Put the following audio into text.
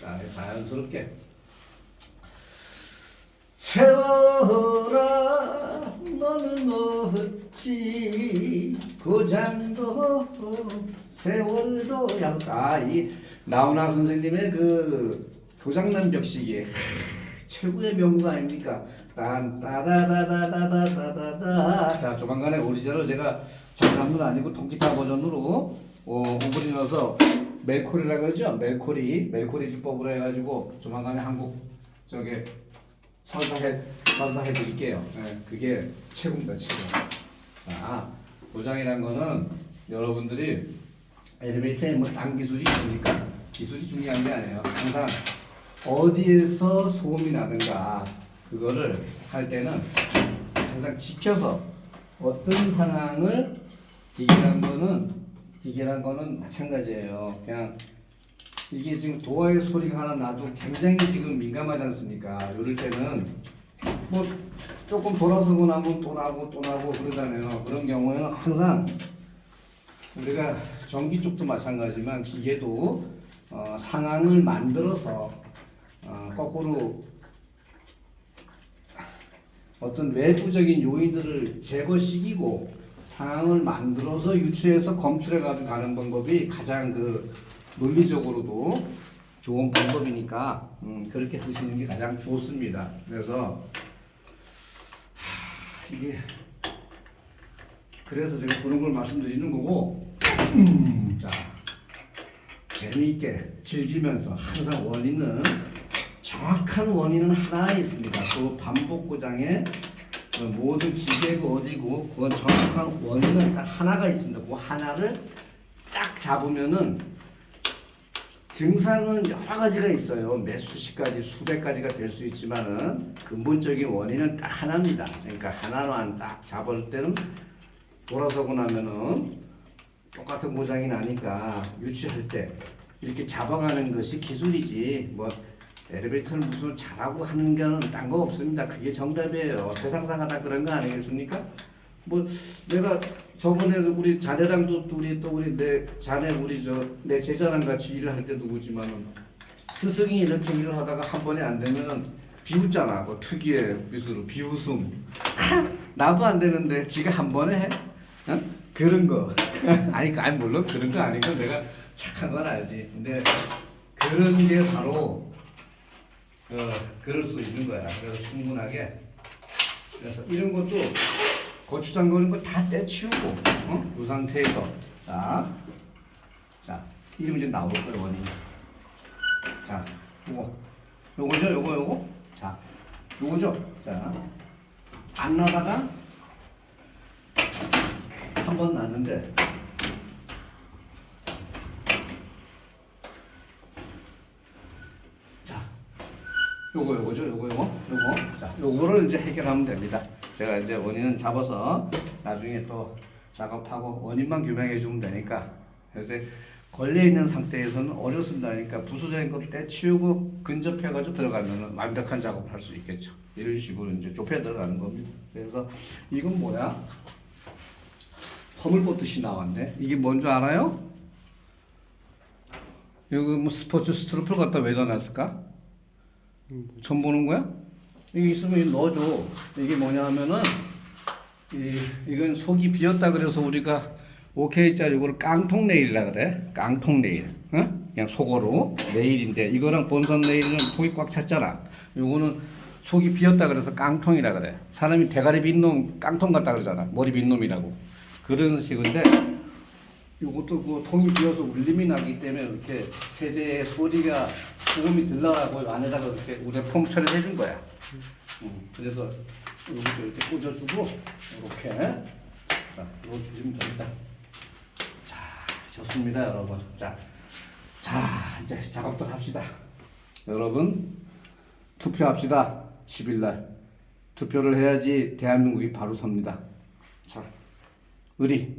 자, 자연스럽게 세월아 너는 어찌 고장도 세월도 아이 나훈아 선생님의 그 교장남 벽 시기 최고의 명곡 아닙니까? 딴 따다다다다다다다 자 조만간에 오리지널 제가 장난은 아니고 통기타 버전으로 어, 홍보를 넣어서 멜코리라 그러죠 멜코리 멜코리 주법으로 해가지고 조만간에 한국 저게 선사해 선사해 드릴게요. 네, 그게 최고입니다 최고. 자 도장이란 거는 여러분들이 엘리베이터에 뭐딴 기술이 있습니까? 기술이 중요한 게 아니에요. 항상 어디에서 소음이 나는가 그거를 할 때는 항상 지켜서 어떤 상황을 기계란 거는 기계란 거는 마찬가지예요. 그냥 이게 지금 도화의 소리가 하나 나도 굉장히 지금 민감하지 않습니까? 이럴 때는 뭐 조금 돌아서고 나면 또 나고 또 나고 그러잖아요. 그런 경우에는 항상 우리가 전기 쪽도 마찬가지지만 기계도 어, 상황을 만들어서 어, 거꾸로 어떤 외부적인 요인들을 제거시키고 상황을 만들어서 유추해서 검출해 가는 방법이 가장 그 논리적으로도 좋은 방법이니까 음, 그렇게 쓰시는 게 가장 좋습니다. 그래서 하, 이게 그래서 제가 그런 걸 말씀드리는 거고 음, 자 재미있게 즐기면서 항상 원인은 정확한 원인은 하나 있습니다. 그 반복 고장의 그 모든 기계가 어디고 그건 정확한 원인은 딱 하나가 있습니다. 그 하나를 딱 잡으면은 증상은 여러 가지가 있어요. 몇 수십 가지, 수백 가지가 될 수 있지만은 근본적인 원인은 딱 하나입니다. 그러니까 하나만 딱 잡을 때는 돌아서고 나면은 똑같은 고장이 나니까 유치할 때 이렇게 잡아가는 것이 기술이지 뭐 엘리베이터를 무슨 잘하고 하는 거는 딴거 없습니다. 그게 정답이에요. 세상사가 다 그런 거 아니겠습니까? 뭐 내가 저번에 우리 자네랑도 우리 또 우리 내 자네 우리 저 내 제자랑 같이 일을 할 때도 그렇지만은 스승이 이렇게 일을 하다가 한 번에 안 되면은 비웃잖아. 그 특유의 미술로 비웃음. 나도 안 되는데 지가 한 번에 해? 어? 그런 거. 아니, 아니 물론 그런 거 아니고 내가 착한 건 알지. 근데 그런 게 바로 어, 그럴 수 있는 거야. 그래서 충분하게. 그래서 이런 것도 고추장 거는 거다 떼치우고, 어? 이 상태에서. 자, 자, 이름 이제 나올 거예요, 원인. 자, 요거. 요거죠, 요거, 요거. 자, 요거죠. 자, 안 나다가 한 번 났는데, 자, 요거 요거죠 요거 요거. 요거. 자 요거를 이제 해결하면 됩니다. 제가 이제 원인은 잡아서 나중에 또 작업하고 원인만 규명해 주면 되니까. 그래서 걸려 있는 상태에서는 어렵습니다 그러니까 부수적인 것을 떼치우고 근접해 가지고 들어가면 완벽한 작업을 할 수 있겠죠. 이런 식으로 이제 좁혀 들어가는 겁니다. 그래서 이건 뭐야? 허물 뻗듯이 나왔네. 이게 뭔 줄 알아요? 이거 뭐 스포츠 스트로플 갖다 왜 넣어놨을까? 처음 보는 거야? 이게 있으면 이거 넣어줘. 이게 뭐냐 하면은, 이, 이건 속이 비었다 그래서 우리가 5K짜리 이걸 깡통 네일이라 그래. 깡통 네일. 어? 그냥 속으로 네일인데, 이거랑 본선 네일은 속이 꽉 찼잖아. 요거는 속이 비었다 그래서 깡통이라 그래. 사람이 대가리 빈 놈 깡통 같다 그러잖아. 머리 빈 놈이라고. 그런 식인데, 이것도 그 통이 비어서 울림이 나기 때문에 이렇게 세대의 소리가 소음이 들라고 안에다가 이렇게 우레 폼 처리를 해준 거야. 음, 그래서 이것도 이렇게 꽂아주고 이렇게 자 이렇게 주면 됩니다. 자 좋습니다 여러분. 자, 자 이제 작업들 합시다. 여러분 투표합시다. 10일 날 투표를 해야지 대한민국이 바로 섭니다. 자 의리